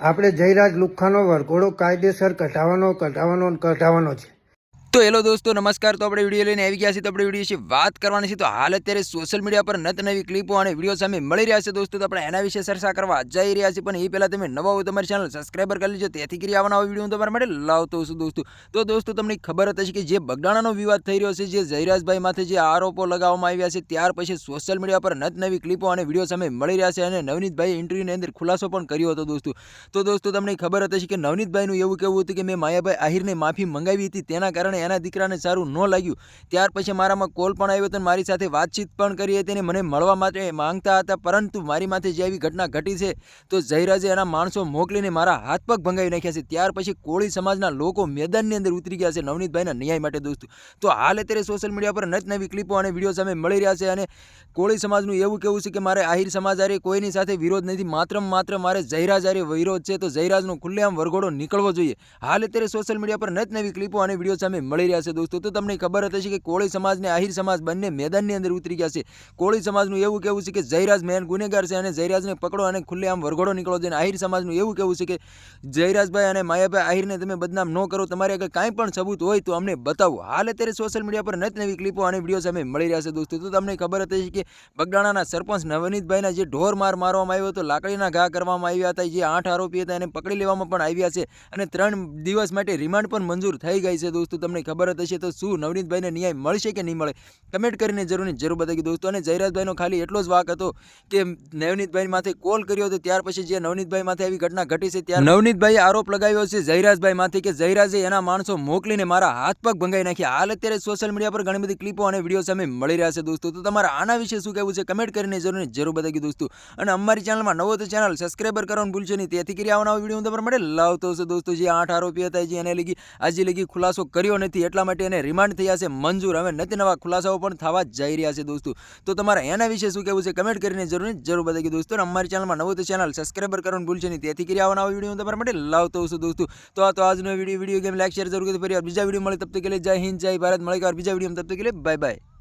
આપણે જયરાજ લુખ્ખાનો વરઘોડો કાયદેસર કઢાવવાનો કઢાવવાનો કઢાવવાનો છે. તો હેલો દોસ્તો, નમસ્કાર. તો આપણે વીડિયો લઈને આવી ગયા છીએ. તો આપણે વીડિયો વિશે વાત કરવાની છે. તો હાલ અત્યારે સોશિયલ મીડિયા પર નત નવી ક્લિપો અને વીડિયો સામે મળી રહ્યા છે દોસ્તો. તો આપણે એના વિશે ચર્ચા કરવા જઈ રહ્યા છીએ. પણ એ પહેલાં તમે નવા હોય તમારી ચેનલ સબસ્ક્રાઈબર કરી લેજો. તેથી કરી આવવાના વીડિયો હું તમારા માટે લાવતો છું દોસ્તો. તો દોસ્તો, તમને ખબર હતી કે જે બગડાણાનો વિવાદ થઈ રહ્યો છે, જે જયરાજભાઈ માથે જે આરોપો લગાવવામાં આવ્યા છે, ત્યાર પછી સોશિયલ મીડિયા પર નત નવી ક્લિપો અને વીડિયો સામે મળી રહ્યા છે અને નવનીતભાઈ ઇન્ટરવ્યૂની અંદર ખુલાસો પણ કર્યો હતો દોસ્તો. તો દોસ્તો, તમને ખબર હતી કે નવનીતભાઈનું એવું કહેવું હતું કે, મેં માયાભાઈ આહિરને માફી મંગાવી હતી. તેના કારણે એના દીકરાને સારું ન લાગ્યું. ત્યાર પછી મારામાં કોલ પણ આવ્યો હતો મારી સાથે વાતચીત પણ કરી હતી અને મને મળવા માટે માંગતા હતા, પરંતુ મારી માથે જે આવી ઘટના ઘટી છે, તો જયરાજે એના માણસો મોકલીને મારા હાથ પગ ભંગાવી નાખ્યા છે. ત્યાર પછી કોળી સમાજના લોકો મેદાનની અંદર ઉતરી ગયા છે, નવનીતભાઈના ન્યાય માટે દોસ્તો. તો હાલ અત્યારે સોશિયલ મીડિયા પર નત નવી ક્લિપો અને વીડિયો સામે મળી રહ્યા છે અને કોળી સમાજનું એવું કહેવું છે કે મારે આહિર સમાજ હારે કોઈની સાથે વિરોધ નથી માત્ર માત્ર મારે જયરાજ હારે વિરોધ છે, તો જયરાજનો ખુલ્લેઆમ વરઘોડો નીકળવો જોઈએ. હાલ અત્યારે સોશિયલ મીડિયા પર નત નવી ક્લિપો અને વીડિયો સામે મળી રહ્યા છે દોસ્તો. તો તમને ખબર હતી કે કોળી સમાજ ને આહિર સમાજ બંને મેદાનની અંદર ઉતરી ગયા છે. કોળી સમાજનું એવું કહેવું છે કે જયરાજ મેન ગુનેગાર છે અને જયરાજને પકડો અને ખુલ્લે આમ વરઘોડો નીકળો છે. અને આહિર સમાજનું એવું કહેવું છે કે જયરાજભાઈ અને માયાભાઈ આહિરને તમે બદનામ ન કરો. તમારે આગળ કાંઈ પણ સબૂત હોય તો અમને બતાવો. હાલ અત્યારે સોશિયલ મીડિયા પર નત નવી ક્લિપો અને વીડિયો સામે મળી રહ્યા છે દોસ્તો. તો તમને ખબર હતી કે બગડાણાના સરપંચ નવનીતભાઈના જે ઢોર માર મારવામાં આવ્યો હતો, લાકડીના ઘા કરવામાં આવ્યા હતા, જે આઠ આરોપી હતા, એને પકડી લેવામાં પણ આવ્યા છે. અને ત્રણ દિવસ માટે રિમાન્ડ પણ મંજૂર થઈ ગઈ છે દોસ્તો. તમને ખબર જ હશે તો શું નવનીતભાઈને ન્યાય મળશે કે નહીં મળે? કમેન્ટ કરીને જરૂરની જરૂર બતાવી દોસ્તો. અને જયરાજભાઈનો ખાલી એટલો જ વાક હતો કે નવનીતભાઈ માથે કોલ કર્યો હતો, ત્યાર પછી જે નવનીતભાઈ માથે આવી ઘટના ઘટી છે ત્યારે નવનીતભાઈએ આરોપ લગાવ્યો છે જયરાજભાઈ માથે કે જયરાજે એના માણસો મોકલીને મારા હાથ પગ ભંગાઈ નાખ્યા. હાલ અત્યારે સોશિયલ મીડિયા પર ઘણી બધી ક્લિપો અને વીડિયો સામે મળી રહ્યા છે દોસ્તો. તો તમારા આના વિશે શું કહેવું છે? કમેન્ટ કરીને જરૂરની જરૂર બતાવી દોસ્તો. અને અમારી ચેનલમાં નવો તો ચેનલ સબસ્ક્રાઈબર કરવાનું ભૂલશો નહીં. તેથી કરી આવવાના વીડિયો તમારા માટે લાવતો હશે દોસ્તો. જે આઠ આરોપી હતા, જે એને લગી આજે લગી ખુલાસો કર્યો નથી નથી, એટલા માટે એને રિમાન્ડ થયા છે મંજૂર. હવે નથી નવા ખુલાસાઓ પણ થવા જઈ રહ્યા છે દોસ્તો. તો તમારે એના વિશે શું કહેવું છે? કમેન્ટ કરીને જરૂર જરૂર બતાવી દોસ્તો. અમારી ચેનલમાં નવું તો ચેનલ સબસ્ક્રાઈબર કરવાનું ભૂલશે નહીં. તેથી કરી આવવાના વીડિયો હું તમારા માટે લાવતો છું દોસ્તો. તો આ તો આજનો video video game like share જરૂર ફરી બીજા વીડિયો મળે. તબ તક કે જય હિન્દ, જય ભારત. મળે બીજા વીડિયો તબ તક કે બાય બાય